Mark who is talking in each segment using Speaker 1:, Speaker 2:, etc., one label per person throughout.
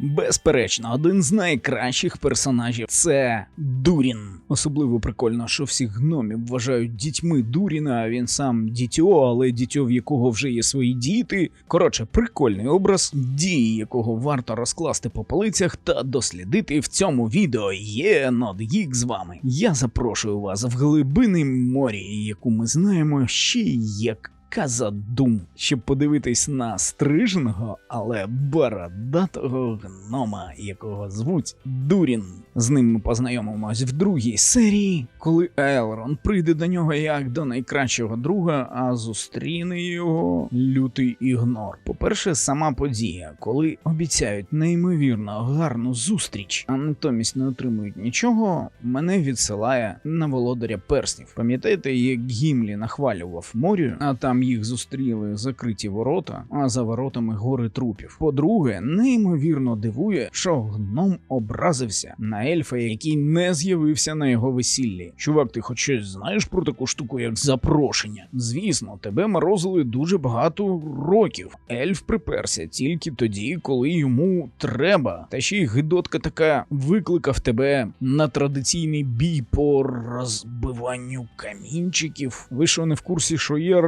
Speaker 1: Безперечно, один з найкращих персонажів це Дурін. Особливо прикольно, що всіх гномів вважають дітьми Дуріна, а він сам дітьо, але дітьо, в якого вже є свої діти. Коротше, прикольний образ, дії якого варто розкласти по полицях та дослідити в цьому відео. Є Нодгік з вами. Я запрошую вас в глибини морі, яку ми знаємо ще як Казадум, щоб подивитись на стриженого, але бородатого гнома, якого звуть Дурін. З ним ми познайомимось в другій серії, коли Елрон прийде до нього як до найкращого друга, а зустріне його лютий ігнор. По-перше, сама подія, коли обіцяють неймовірно гарну зустріч, а натомість не отримують нічого, мене відсилає на володаря перснів. Пам'ятаєте, як Гімлі нахвалював морю, а там їх зустріли закриті ворота, а за воротами гори трупів. По-друге, неймовірно дивує, що гном образився на ельфа, який не з'явився на його весіллі. Чувак, ти хоч щось знаєш про таку штуку, як запрошення? Звісно, тебе морозили дуже багато років. Ельф приперся тільки тоді, коли йому треба. Та ще й гидотка така викликав тебе на традиційний бій по розбиванню камінчиків. Ви що не в курсі, що є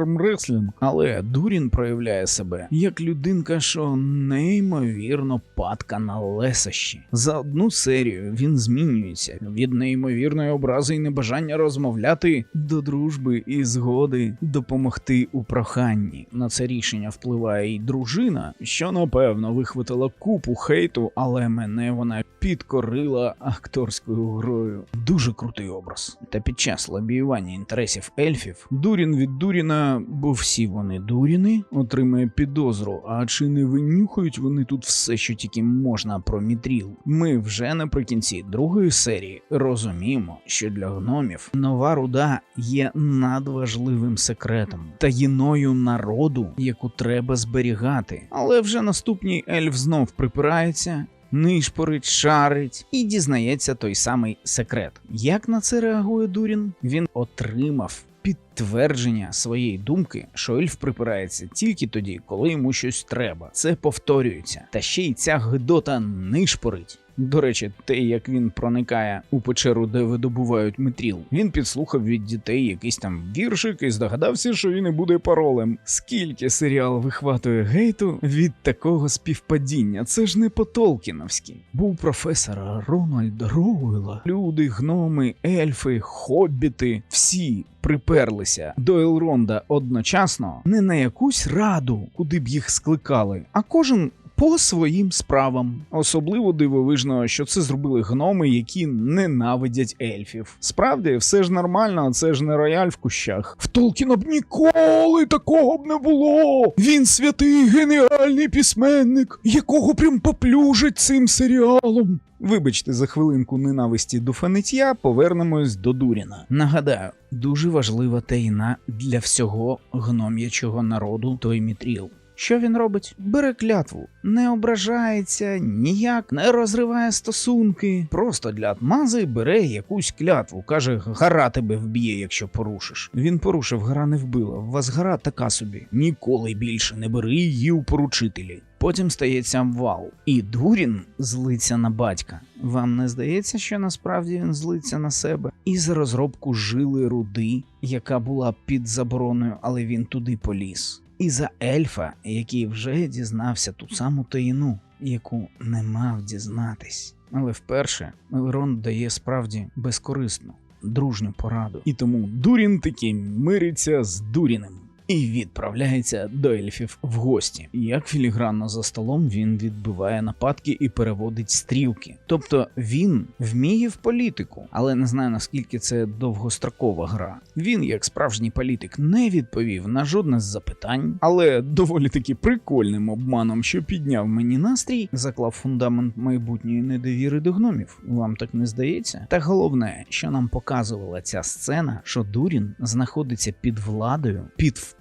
Speaker 1: армреслінг? Але Дурін проявляє себе як людинка, що неймовірно падка на лесощі. За одну серію він змінюється від неймовірної образи і небажання розмовляти до дружби і згоди допомогти у проханні. На це рішення впливає й дружина, що напевно вихватила купу хейту, але мене вона підкорила акторською грою. Дуже крутий образ. Та під час лобіювання інтересів ельфів Дурін від Дуріна, бо всі вони дуріни, отримає підозру. А чи не винюхають вони тут все, що тільки можна про мітріл? Ми вже наприкінці другої серії розуміємо, що для гномів нова руда є надважливим секретом, таїною народу, яку треба зберігати. Але вже наступній ельф знов припирається. Нишпорить, шарить і дізнається той самий секрет. Як на це реагує Дурін? Він отримав підтвердження своєї думки, що ельф припирається тільки тоді, коли йому щось треба. Це повторюється. Та ще й ця гидота нишпорить. До речі, те, як він проникає у печеру, де видобувають метріл, він підслухав від дітей якийсь там віршик і здогадався, що він і буде паролем. Скільки серіал вихватує гейту від такого співпадіння? Це ж не по-толкіновськи. Був професор Рональд Роуела. Люди, гноми, ельфи, хобіти, всі приперлися до Елронда одночасно не на якусь раду, куди б їх скликали, а кожен по своїм справам. Особливо дивовижно, що це зробили гноми, які ненавидять ельфів. Справді, все ж нормально, це ж не рояль в кущах. В Толкіна б ніколи такого б не було. Він святий геніальний письменник, якого прям поплюжить цим серіалом. Вибачте за хвилинку ненависті до фаниття, повернемось до Дуріна. Нагадаю, дуже важлива таїна для всього гном'ячого народу той мітріл. Що він робить? Бере клятву, не ображається, ніяк не розриває стосунки. Просто для отмази бере якусь клятву. каже, гора тебе вб'є, якщо порушиш. Він порушив, гора не вбила. У вас гора така собі. Ніколи більше не бери її у поручителі. Потім стається обвал, і Дурін злиться на батька. Вам не здається, що насправді він злиться на себе? І за розробку жили руди, яка була під забороною, але він туди поліз. І за ельфа, який вже дізнався ту саму таїну, яку не мав дізнатись. Але вперше Мелерон дає справді безкорисну, дружню пораду. І тому Дурін таки мириться з Дуріним. І відправляється до ельфів в гості. Як філігранно за столом він відбиває нападки і переводить стрілки. Тобто він вміє в політику, але не знаю наскільки це довгострокова гра. Він, як справжній політик, не відповів на жодне з запитань, але доволі таки прикольним обманом, що підняв мені настрій, заклав фундамент майбутньої недовіри до гномів. Вам так не здається? Та головне, що нам показувала ця сцена, що Дурін знаходиться під владою, під впливом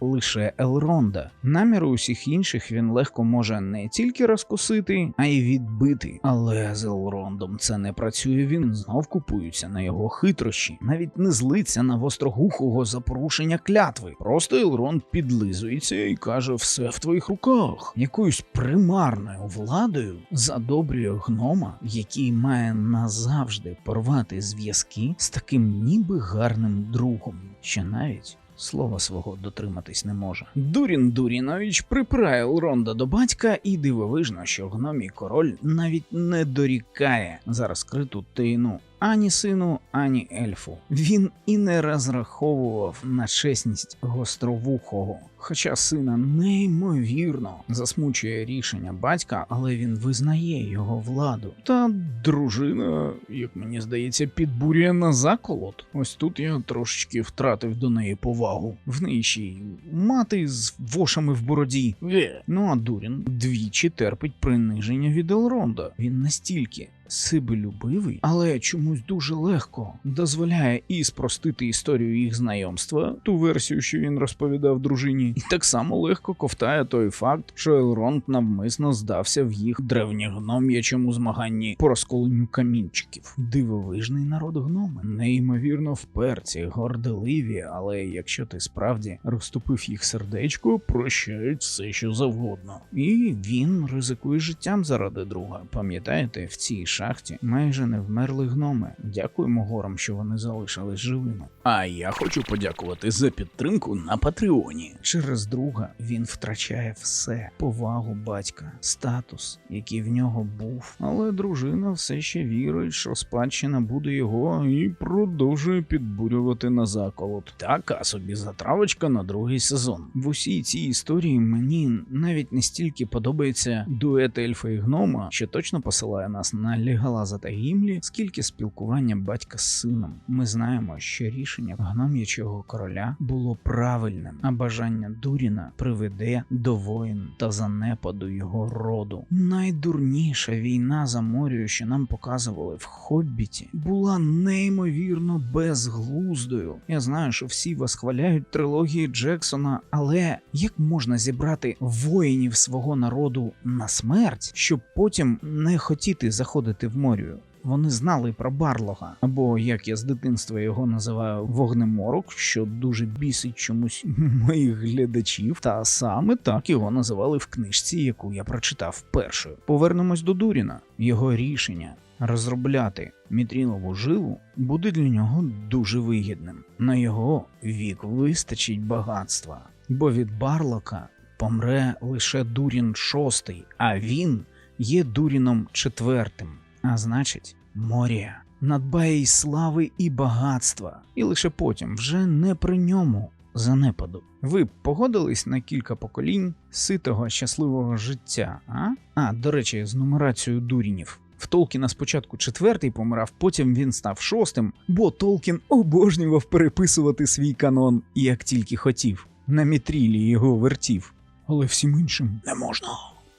Speaker 1: лише Елронда. Наміри усіх інших він легко може не тільки розкусити, а й відбити. Але з Елрондом це не працює. Він знов купується на його хитрощі, навіть не злиться на вострогухого за порушення клятви. Просто Елронд підлизується і каже: все в твоїх руках. Якоюсь примарною владою задобрює гнома, який має назавжди порвати зв'язки з таким ніби гарним другом, що навіть. Слова свого дотриматись не може. Дурін Дурінович приправив Ронда до батька, і дивовижно, що гномій король навіть не дорікає за розкриту тайну ані сину, ані ельфу. Він і не розраховував на чесність гостровухого. Хоча сина неймовірно засмучує рішення батька, але він визнає його владу. Та дружина, як мені здається, підбурює на заколот. Ось тут я трошечки втратив до неї повагу. В неї ще й мати з вошами в бороді. Е. Ну а Дурін двічі терпить приниження від Елронда. Він настільки себелюбивий, але чомусь дуже легко дозволяє і спростити історію їх знайомства, ту версію, що він розповідав дружині, і так само легко ковтає той факт, що Елронд навмисно здався в їх древньогном'ячому змаганні по розколенню камінчиків. Дивовижний народ гноми, неймовірно вперті, горделиві, але якщо ти справді розтопив їх сердечко, прощають все, що завгодно. І він ризикує життям заради друга. Пам'ятаєте, в цій шахті майже не вмерли гноми. Дякуємо горам, що вони залишились живими. А я хочу подякувати за підтримку на Патреоні. Через друга він втрачає все: повагу батька, статус, який в нього був. Але дружина все ще вірить, що спадщина буде його і продовжує підбурювати на заколот. Така собі затравочка на другий сезон. В усій цій історії мені навіть не стільки подобається дует ельфа і гнома, що точно посилає нас на Леголаза та Гімлі, скільки спілкування батька з сином. Ми знаємо, що рішення гном'ячого короля було правильним, а бажання Дуріна приведе до воїн та занепаду його роду. Найдурніша війна за морю, що нам показували в Хоббіті, була неймовірно безглуздою. Я знаю, що всі восхваляють трилогії Джексона, але як можна зібрати воїнів свого народу на смерть, щоб потім не хотіти заходити в морю? Вони знали про Барлога, або як я з дитинства його називаю вогнеморок, що дуже бісить чомусь моїх глядачів, та саме так його називали в книжці, яку я прочитав першою. Повернемось до Дуріна. Його рішення розробляти мітрілову жилу буде для нього дуже вигідним. На його вік вистачить багатства, бо від Барлока помре лише Дурін шостий, а він є Дуріном четвертим. А значить, Морія надбає й слави і багатства, і лише потім, вже не при ньому занепаду. Ви б погодились на кілька поколінь ситого щасливого життя, а? А, до речі, з нумерацією дурінів. В Толкіна спочатку четвертий помирав, потім він став шостим, бо Толкін обожнював переписувати свій канон, як тільки хотів. На мітрілі його вертів, але всім іншим не можна.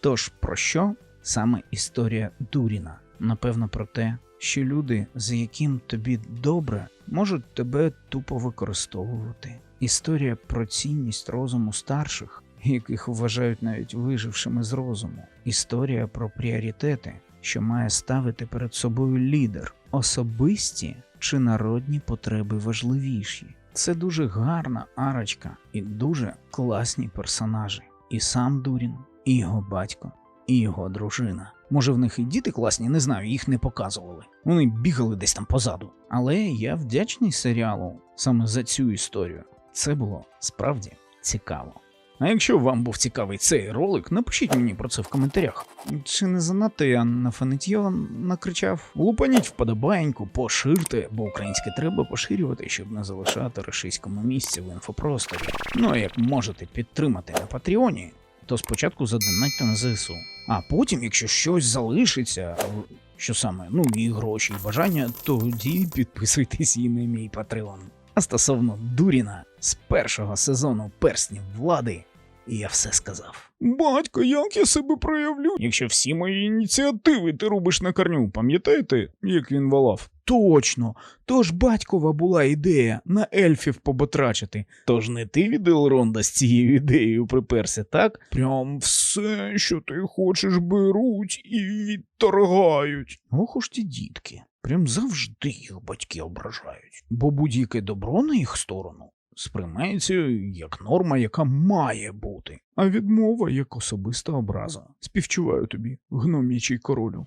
Speaker 1: Тож про що саме історія Дуріна? Напевно, про те, що люди, з яким тобі добре, можуть тебе тупо використовувати. Історія про цінність розуму старших, яких вважають навіть вижившими з розуму. Історія про пріоритети, що має ставити перед собою лідер, особисті чи народні потреби важливіші. Це дуже гарна арочка і дуже класні персонажі. І сам Дурін, і його батько, і його дружина. Може, в них і діти класні, не знаю, їх не показували. Вони бігали десь там позаду. Але я вдячний серіалу саме за цю історію. Це було справді цікаво. А якщо вам був цікавий цей ролик, напишіть мені про це в коментарях. Чи не занадто я на фанетьйо накричав? Лупаніть вподобаєньку, поширте, бо українське треба поширювати, щоб не залишати російському місці в інфопросторі. Ну а як можете підтримати на Патреоні, то спочатку задонатьте на ЗСУ. А потім, якщо щось залишиться, що саме, ну і гроші, і бажання, тоді підписуйтесь і на мій Патреон. А стосовно Дуріна з першого сезону перснів влади, І я все сказав. Батько, як я себе проявлю? Якщо всі мої ініціативи ти робиш на корню, пам'ятаєте, як він волав? Точно, тож батькова була ідея на ельфів побатрачити. Тож не ти від Елронда з цією ідеєю приперся, так? Прям все, що ти хочеш, беруть і відторгають. Ох уж ті дітки. Прям завжди їх батьки ображають, бо будь-яке добро на їх сторону сприймається як норма, яка має бути, а відмова як особиста образа. Співчуваю тобі, гном'ячий королю.